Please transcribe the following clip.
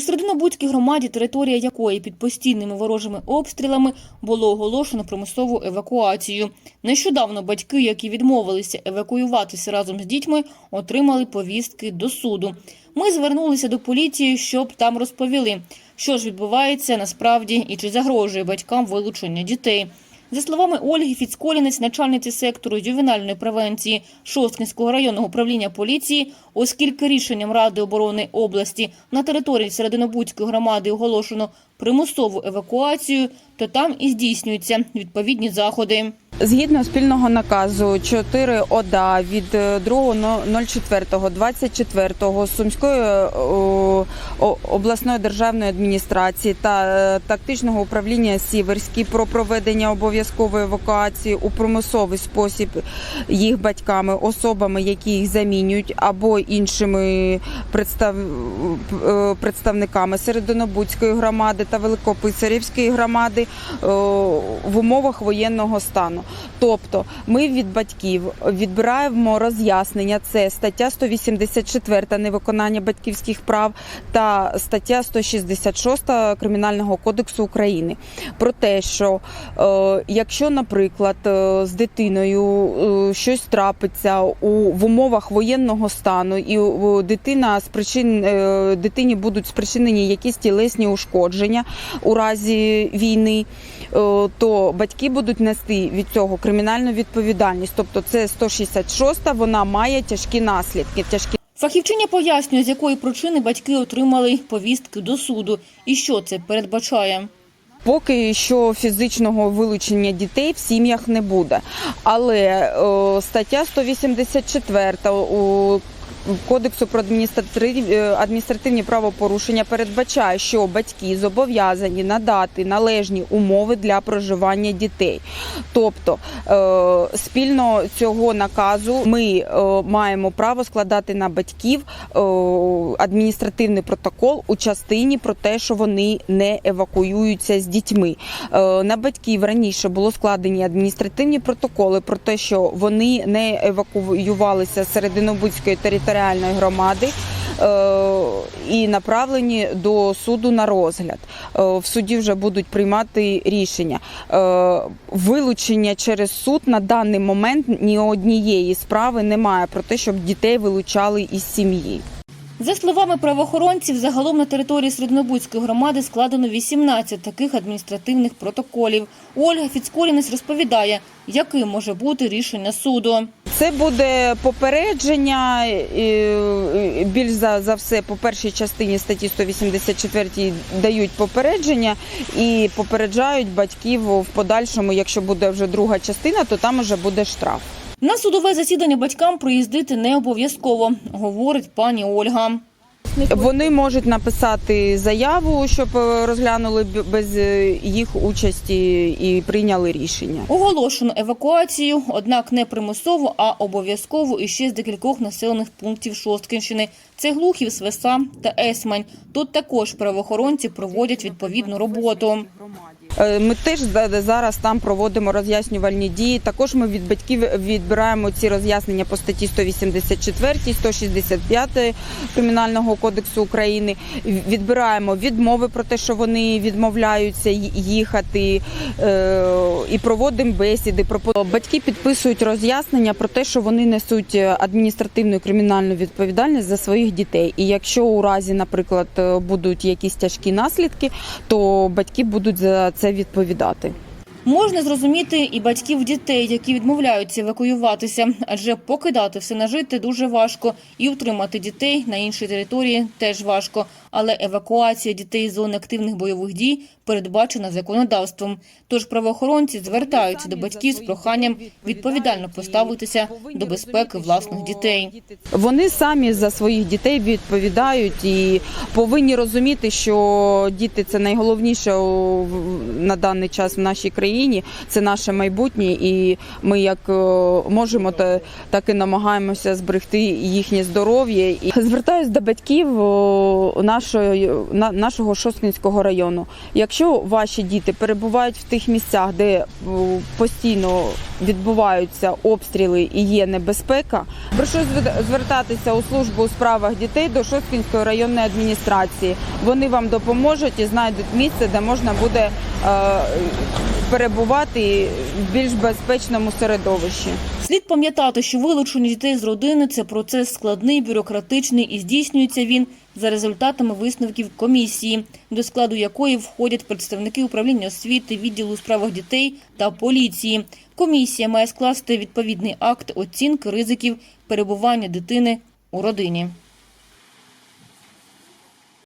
У Серединобудській громаді, територія якої під постійними ворожими обстрілами було оголошено примусову евакуацію. Нещодавно батьки, які відмовилися евакуюватися разом з дітьми, отримали повістки до суду. Ми звернулися до поліції, щоб там розповіли, що ж відбувається насправді і чи загрожує батькам вилучення дітей. За словами Ольги Фіцколінець, начальниці сектору ювенальної превенції Шосткинського районного управління поліції, оскільки рішенням Ради оборони області на території Серединобудської громади оголошено примусову евакуацію, то там і здійснюються відповідні заходи. Згідно спільного наказу 4 ОДА від е, 2.04.24 Сумської е, о, о- обласної державної адміністрації та е, тактичного управління Сіверський про проведення обов'язкової евакуації у примусовий спосіб їх батьками, особами, які їх замінюють, або іншими представ... е, представниками Серединобудської громади та Великописарівської громади е, в умовах воєнного стану. Тобто ми від батьків відбираємо роз'яснення. Це стаття 184 невиконання батьківських прав та стаття 166 Кримінального кодексу України про те, що е, якщо, наприклад, з дитиною щось трапиться у в умовах воєнного стану, і е, дитина спричин е, дитині будуть спричинені якісь тілесні ушкодження у разі війни, е, то батьки будуть нести від цього кримінальну відповідальність. Тобто це 166, вона має тяжкі наслідки. Тяжкі Фахівчиня пояснює, з якої причини батьки отримали повістки до суду і що це передбачає. Поки що фізичного вилучення дітей в сім'ях не буде. Але е, стаття 184 у Кодексу про адміністративні, адміністративні правопорушення передбачає, що батьки зобов'язані надати належні умови для проживання дітей. Тобто е, спільно цього наказу ми е, маємо право складати на батьків е, адміністративний протокол у частині про те, що вони не евакуюються з дітьми. Е, На батьків раніше було складені адміністративні протоколи про те, що вони не евакуювалися з Серединобудської територіальної громади. е, І направлені до суду на розгляд. Е, В суді вже будуть приймати рішення. Е, Вилучення через суд на даний момент ні однієї справи немає про те, щоб дітей вилучали із сім'ї. За словами правоохоронців, загалом на території Серединобудської громади складено 18 таких адміністративних протоколів. Ольга Фіцколінець розповідає, яким може бути рішення суду. Це буде попередження більш за, за все по першій частині статті 184 дають попередження і попереджають батьків в подальшому. Якщо буде вже друга частина, то там вже буде штраф. На судове засідання батькам приїздити не обов'язково, говорить пані Ольга. Вони можуть написати заяву, щоб е, розглянули без е, їх участі і прийняли рішення. Оголошено евакуацію, однак не примусово, а обов'язково і ще з декількох населених пунктів Шосткинщини. Це Глухів, Свеса та Есмань. Тут також правоохоронці проводять відповідну роботу. Е, Ми теж за- зараз там проводимо роз'яснювальні дії. Також ми від батьків відбираємо ці роз'яснення по статті 184, 165 Кримінального кодексу України. Відбираємо відмови про те, що вони відмовляються їхати, е, і проводимо бесіди. Батьки підписують роз'яснення про те, що вони несуть адміністративну і кримінальну відповідальність за своїх дітей. І якщо у разі, наприклад, будуть якісь тяжкі наслідки, то батьки будуть за це відповідати. Можна зрозуміти і батьків дітей, які відмовляються евакуюватися, адже покидати все нажити дуже важко, і утримати дітей на іншій території теж важко. Але евакуація дітей з зони активних бойових дій передбачена законодавством. Тож правоохоронці звертаються до батьків з проханням відповідально поставитися до безпеки власних дітей. Вони самі за своїх дітей відповідають і повинні розуміти, що діти це найголовніше на даний час в нашій країні. Україні. Це наше майбутнє, і ми як е, можемо, та так і намагаємося зберегти їхнє здоров'я. Звертаюсь до батьків нашої нашого Шосткінського району. Якщо ваші діти перебувають в тих місцях, де постійно відбуваються обстріли і є небезпека, прошу звертатися у службу у справах дітей до Шосткінської районної адміністрації. Вони вам допоможуть і знайдуть місце, де можна буде е, перебувати в більш безпечному середовищі. Слід пам'ятати, що вилучення дітей з родини це процес складний, бюрократичний і здійснюється він за результатами висновків комісії, до складу якої входять представники управління освіти, відділу справах дітей та поліції. Комісія має скласти відповідний акт оцінки ризиків перебування дитини у родині.